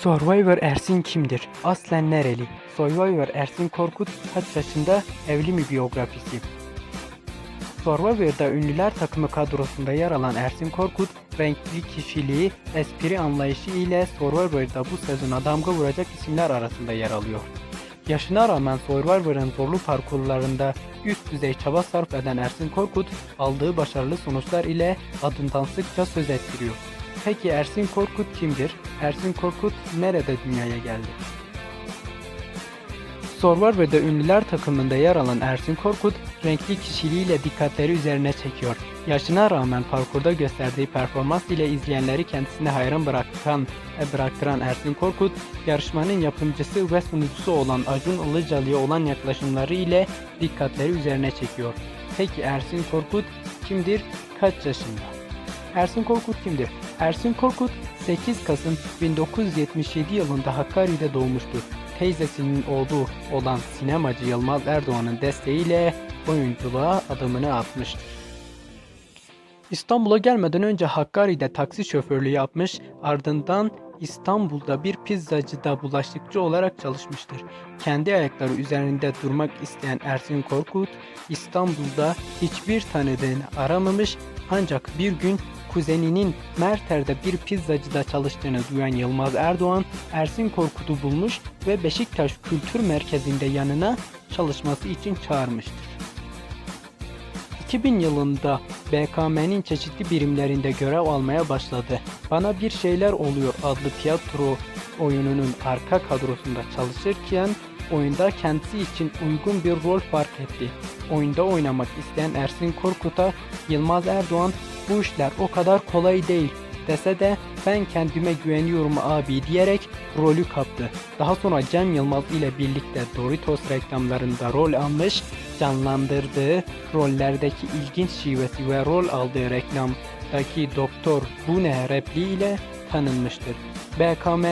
Survivor Ersin kimdir? Aslen nereli? Survivor Ersin Korkut kaç yaşında? Evli mi biyografisi? Survivor'da ünlüler takımı kadrosunda yer alan Ersin Korkut, renkli kişiliği, espri anlayışı ile Survivor'da bu sezona damga vuracak isimler arasında yer alıyor. Yaşına rağmen Survivor'ın zorlu parkurlarında üst düzey çaba sarf eden Ersin Korkut, aldığı başarılı sonuçlar ile adından sıkça söz ettiriyor. Peki Ersin Korkut kimdir? Ersin Korkut nerede dünyaya geldi? Survivor'da ünlüler takımında yer alan Ersin Korkut, renkli kişiliğiyle dikkatleri üzerine çekiyor. Yaşına rağmen parkurda gösterdiği performans ile izleyenleri kendisine hayran bırakan, e, bıraktıran Ersin Korkut, yarışmanın yapımcısı ve sunucusu olan Acun Ilıcalı'ya olan yaklaşımları ile dikkatleri üzerine çekiyor. Peki Ersin Korkut kimdir? Kaç yaşında? Ersin Korkut kimdir? Ersin Korkut 8 Kasım 1977 yılında Hakkari'de doğmuştur. Teyzesinin oğlu olan sinemacı Yılmaz Erdoğan'ın desteğiyle oyunculuğa adımını atmıştır. İstanbul'a gelmeden önce Hakkari'de taksi şoförlüğü yapmış, ardından İstanbul'da bir pizzacıda bulaşıkçı olarak çalışmıştır. Kendi ayakları üzerinde durmak isteyen Ersin Korkut, İstanbul'da hiçbir tanıdığını aramamış ancak bir gün kuzeninin Merter'de bir pizzacıda çalıştığını duyan Yılmaz Erdoğan, Ersin Korkut'u bulmuş ve Beşiktaş Kültür Merkezi'nde yanına çalışması için çağırmıştır. 2000 yılında BKM'nin çeşitli birimlerinde görev almaya başladı. Bana Bir Şeyler Oluyor adlı tiyatro oyununun arka kadrosunda çalışırken oyunda kendisi için uygun bir rol fark etti. Oyunda oynamak isteyen Ersin Korkut'a Yılmaz Erdoğan bu işler o kadar kolay değil dese de ben kendime güveniyorum abi diyerek rolü kaptı. Daha sonra Cem Yılmaz ile birlikte Doritos reklamlarında rol almış, canlandırdığı rollerdeki ilginç şivesi ve rol aldığı reklamdaki Doktor Bu ne repliği ile tanınmıştır. BKM,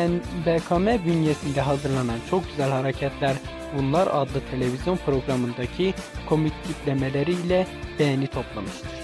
BKM bünyesinde hazırlanan Çok Güzel Hareketler Bunlar adlı televizyon programındaki komik tiplemeleriyle beğeni toplamıştır.